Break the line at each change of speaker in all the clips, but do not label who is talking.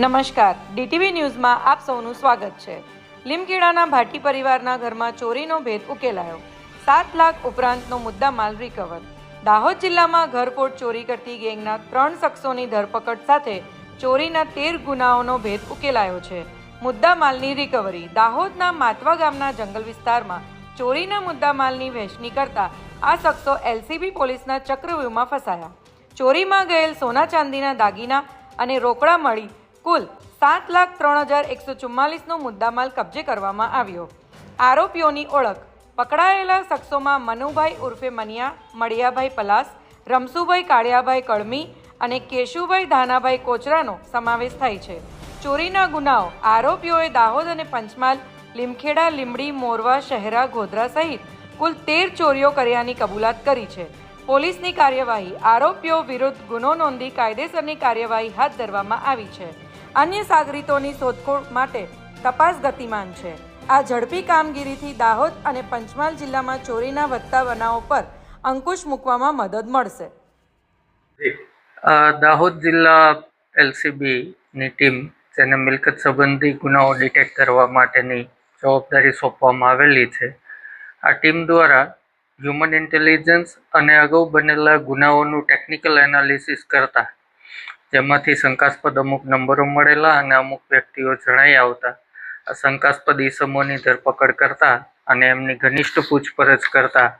નમસ્કાર. ડીટીવી ન્યૂઝમાં આપ સૌનું સ્વાગત છે. લીમકેડાના ભાટી પરિવારના ઘરમાં ચોરીનો ભેદ ઉકેલાયો. સાત લાખ ઉપરાંતનો મુદ્દામાલ રિકવર દાહોદ જિલ્લામાં ઘરફોડ ચોરી કરતી ગેંગના ત્રણ શખ્સોની ધરપકડ સાથે ચોરીના તેર ગુનાઓનો ભેદ ઉકેલાયો છે. મુદ્દામાલની રિકવરી દાહોદના માતવા ગામના જંગલ વિસ્તારમાં ચોરીના મુદ્દામાલની વહેંચણી કરતા આ શખ્સો એલસીબી પોલીસના ચક્રવ્યૂહમાં ફસાયા. ચોરીમાં ગયેલ સોના ચાંદીના દાગીના અને રોકડા મળી કુલ સાત લાખ ત્રણ હજાર એકસો ચુમ્માલીસનો મુદ્દામાલ કબજે કરવામાં આવ્યો. આરોપીઓની ઓળખ પકડાયેલા શખ્સોમાં મનુભાઈ ઉર્ફે મનિયા, મળિયાભાઈ પલાસ, રમસુભાઈ કાળિયાભાઈ કળમી અને કેશુભાઈ ધાનાભાઈ કોચરાનો સમાવેશ થાય છે. ચોરીના ગુનાઓ, આરોપીઓએ દાહોદ અને પંચમહાલ, લીમખેડા લીમડી મોરવા, શહેરા, ગોધરા સહિત કુલ તેર ચોરીઓ કર્યાની કબૂલાત કરી છે. પોલીસની કાર્યવાહી, આરોપીઓ વિરુદ્ધ ગુનો નોંધી કાયદેસરની કાર્યવાહી હાથ ધરવામાં આવી છે. અન્ય સાગરીતોની શોધખોળ માટે તપાસ ગતિમાન છે. આ ઝડપી કામગીરીથી દાહોદ અને પંચમહાલ જિલ્લામાં ચોરીના વધતા બનાવો પર અંકુશ મૂકવામાં મદદ મળશે.
દાહોદ જિલ્લા એલસીબીની ટીમ, જેને મિલકત સંબંધી ગુનાઓ ડિટેક્ટ કરવા માટેની જવાબદારી સોંપવામાં આવેલી છે, આ ટીમ દ્વારા હ્યુમન ઇન્ટેલિજન્સ અને અગાઉ બનેલા ગુનાઓનું ટેકનિકલ એનાલિસિસ કરતા જેમાંથી શંકાસ્પદ અમુક નંબરો મળેલા અને અમુક વ્યક્તિઓ જણાઈ આવતા. આ શંકાસ્પદ ઈસમોની ધરપકડ કરતા અને એમની ઘનિષ્ઠ પૂછપરછ કરતા.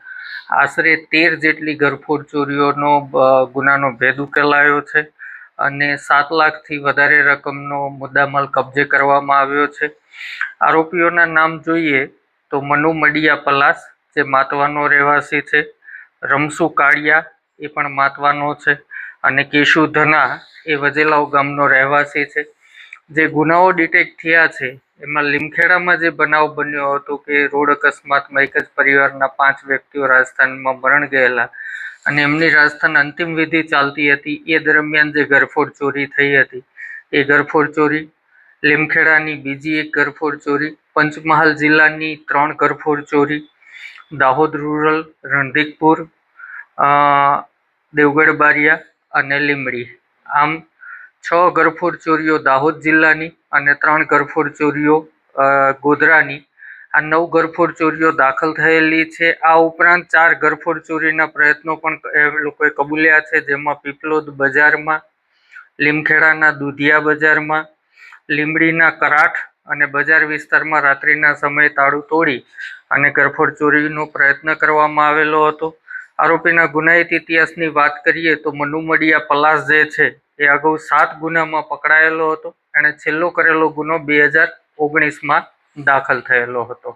આશરે તેર જેટલી ઘરફોડ ચોરીઓનો ગુનાનો ભેદ ઉકેલાયો છે અને સાત લાખથી વધારે રકમનો મુદ્દામાલ કબજે કરવામાં આવ્યો છે. આરોપીઓના નામ જોઈએ તો મનુ મડિયા પલાસ, જે માતવાનો રહેવાસી છે, રમસુ કાળિયા, એ પણ માતવાનો છે. અને કેશુ ધના એ વજેલાવ ગામનો રહેવાસી છે. જે ગુનાઓ ડિટેક્ટ થયા છે, એમાં લીમખેડામાં જે બનાવ બન્યો હતો કે રોડ અકસ્માતમાં એક જ પરિવારના પાંચ વ્યક્તિઓ રાજસ્થાનમાં મરણ ગયેલા અને એમની રાજસ્થાન અંતિમ વિધિ ચાલતી હતી. એ દરમિયાન જે ઘરફોડ ચોરી થઈ હતી. એ ઘરફોડ ચોરી, લીમખેડાની બીજી એક ઘરફોડ ચોરી, પંચમહાલ જિલ્લાની ત્રણ ઘરફોડ ચોરી, દાહોદ રૂરલ, રણધીકપુર દેવગઢ બારિયા અને લીમડી. આમ છ ગરફોડ ચોરીઓ દાહોદ જિલ્લાની અને ત્રણ ગરફોડ ચોરીઓ ગોધરાની. આ નવ ગરફોડ ચોરીઓ દાખલ થયેલી છે. આ ઉપરાંત ચાર ગરફોડ ચોરીના પ્રયત્નો પણ એ લોકોએ કબૂલ્યા છે, જેમાં પીપલોદ બજારમાં, લીમખેડાના દુધિયા બજારમાં, લીમડીના કરાઠ અને બજાર વિસ્તારમાં રાત્રિના સમયે તાળું તોડી અને ગરફોડ ચોરીનો પ્રયત્ન કરવામાં આવેલો હતો. આરોપીના ગુનાહિત ઇતિહાસની વાત કરીએ તો મનુમડિયા પલાસ જે છે, એ અગાઉ સાત ગુનામાં પકડાયેલો હતો. એણે છેલ્લો કરેલો ગુનો બે હજાર ઓગણીસમાં દાખલ થયેલો હતો.